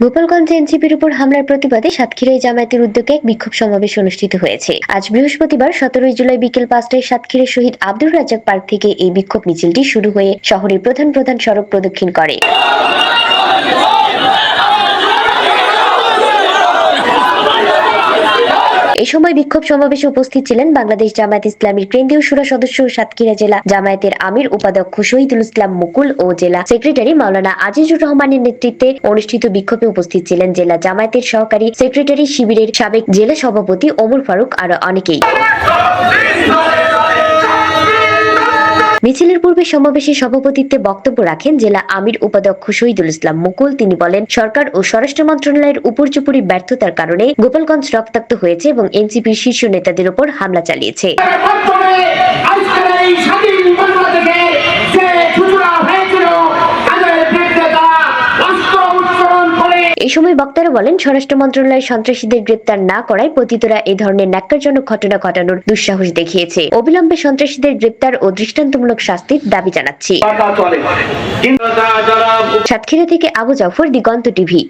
গোপালগঞ্জ এনসিপির উপর হামলার প্রতিবাদে সাতক্ষীরায় জামায়াতের উদ্যোগে এক বিক্ষোভ সমাবেশ অনুষ্ঠিত হয়েছে। আজ বৃহস্পতিবার সতেরোই জুলাই বিকেল পাঁচটায় সাতক্ষীরা শহীদ আব্দুর রাজ্জাক পার্ক থেকে এই বিক্ষোভ মিছিলটি শুরু হয়ে শহরের প্রধান প্রধান সড়ক প্রদক্ষিণ করে। এই সময় বিক্ষোভ সমাবেশে উপস্থিত ছিলেন বাংলাদেশ জামায়াত ইসলামীর কেন্দ্রীয় সুরা সদস্য সাতক্ষীরা জেলা জামায়াতের আমির উপাধ্যক্ষ শহীদুল ইসলাম মুকুল ও জেলা সেক্রেটারি মাওলানা আজিজুর রহমানের নেতৃত্বে অনুষ্ঠিত বিক্ষোভে উপস্থিত ছিলেন জেলা জামায়াতের সহকারী সেক্রেটারি শিবিরের সাবেক জেলা সভাপতি ওমর ফারুক আরও অনেকেই। মিছিলের পূর্বে সমাবেশে সভাপতিত্বে বক্তব্য রাখেন জেলা আমির উপাধ্যক্ষ শহীদুল ইসলাম মুকুল। তিনি বলেন, সরকার ও স্বরাষ্ট্র মন্ত্রণালয়ের উপর্যুপুরি ব্যর্থতার কারণে গোপালগঞ্জ রক্তাক্ত হয়েছে এবং এনসিপির শীর্ষ নেতাদের উপর হামলা চালিয়েছে। সময় বক্তারা বলেন স্বরাষ্ট্র মন্ত্রণালয় সন্ত্রাসীদের গ্রেপ্তার না করায় পতিতরা এ ধরনের ন্যাক্কারজনক ঘটনা ঘটানোর দুঃসাহস দেখিয়েছে। অবিলম্বে সন্ত্রাসীদের গ্রেপ্তার ও দৃষ্টান্তমূলক শাস্তির দাবি জানাচ্ছি। সাতক্ষীরা থেকে আবু জাফর দিগন্ত টিভি।